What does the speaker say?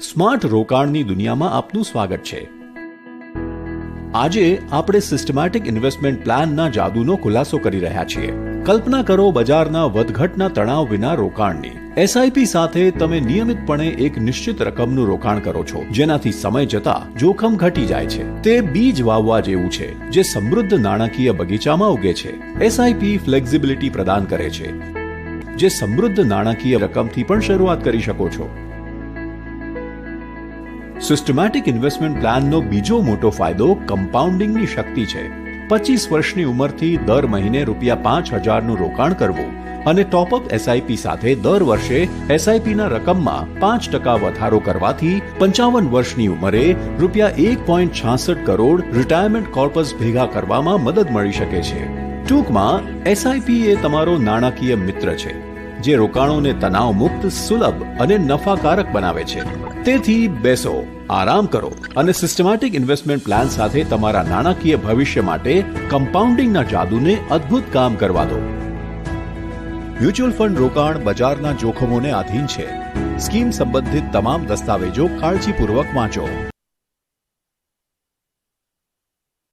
Smart રોકાણની દુનિયામાં આપનું સ્વાગત છે. આજે આપણે સિસ્ટમેટિક ઇન્વેસ્ટમેન્ટ પ્લાનના જાદુનો ખુલાસો કરી રહ્યા છીએ. કલ્પના કરો બજારના વધઘટના તણાવ વિના રોકાણની. એસઆઈપી સાથે તમે નિયમિતપણે એક નિશ્ચિત રકમનું રોકાણ કરો છો. જેનાથી સમય જતા જોખમ ઘટી જાય છે. તે બીજ વાવવા જેવું છે, જે સમૃદ્ધ નાણાકીય બગીચામાં ઉગે છે. એસઆઈપી ફ્લેક્સિબિલિટી પ્રદાન કરે છે. જે સમૃદ્ધ નાણાકીય રકમથી પણ શરૂઆત કરી શકો છો. સિસ્ટમેટિક ઇન્વેસ્ટમેન્ટ પ્લાનનો બીજો મોટો ફાયદો કમ્પાઉન્ડિંગની શક્તિ છે. પચીસ વર્ષની ઉંમરથી દર મહિને રૂપિયા પાંચ હજારનું રોકાણ કરવું અને ટોપઅપ એસઆઈપી સાથે દર વર્ષે એસઆઈપીના રકમમાં પાંચ ટકા વધારો કરવાથી પંચાવન વર્ષની ઉંમરે રૂપિયા એક પોઈન્ટ છાસઠ કરોડ રિટાયરમેન્ટ કોર્પસ ભેગા કરવામાં મદદ મળી શકે છે. ટૂંકમાં એસઆઈપી એ તમારો નાણાકીય મિત્ર છે. જે રોકાણોને તણાવ મુક્ત સુલભ અને નફાકારક બનાવે છે. તેથી બેસો, આરામ કરો અને સિસ્ટમેટિક ઇન્વેસ્ટમેન્ટ પ્લાન સાથે તમારા નાણાકીય ભવિષ્ય માટે કમ્પાઉન્ડિંગના જાદુને અદ્ભુત કામ કરવા દો. મ્યુચ્યુઅલ ફંડ રોકાણ બજારના જોખમોને આધીન છે. સ્કીમ સંબંધિત તમામ દસ્તાવેજો કાળજીપૂર્વક વાંચો.